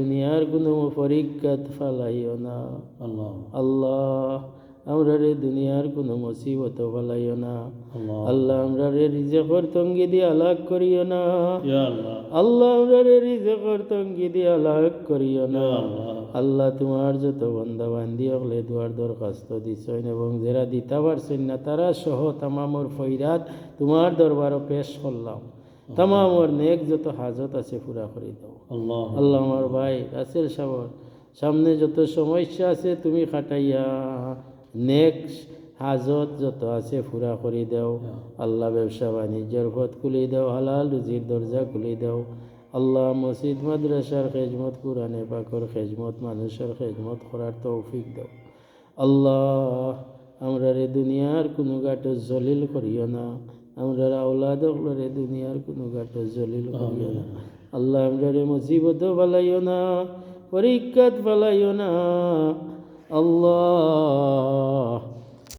দুনিয়ার কোনো পরীক্ষাত ফালাইও না। আল্লাহ। আল্লাহ আমরা রে দুনিয়ার কোনো মুসিবত ফালাইও না। আল্লাহ। আমরা রে রিজেকর তঙ্গি দিয়ে আলাগ করিও না। আল্লাহ। আমরা রে রিজেকর তঙ্গি দিয়ে আলাগ করিও না। আল্লাহ। আল্লাহ তোমার যত বন্ধা বান্ধি হলে দুয়ার দরখাস্ত দিছেন এবং যারা দিতে পারছেন না তারা সহ তামামর ফৈরাত তোমার দরবারও পেশ করলাম। তামামর নেক যত হাজত আছে পুরা করে দাও আল্লাহ আমার ভাই রাসেল সাবর সামনে যত সমস্যা আছে তুমি খাটাইয়া নেক্সট হাজত যত আছে পুরা করে দাও আল্লাহ ব্যবসা বাণিজ্যের পথ খুলে দাও হালাল রুজির দরজা খুলে দাও আল্লাহ মসজিদ মাদ্রাসার খেজমত কোরআনে পাকর খেজমত মানুষের খেজমত করার তৌফিক দাও আল্লাহ আমরা রে দুনিয়ার কোনো গাটো জলিল করিও না আমরা আওলাদ রে দুনিয়ার কোনো গাটো জলিল করিও না। আল্লাহ আমরা রে মুসিবত বালাইও না পরীক্ষাত বালাইও না। আল্লাহ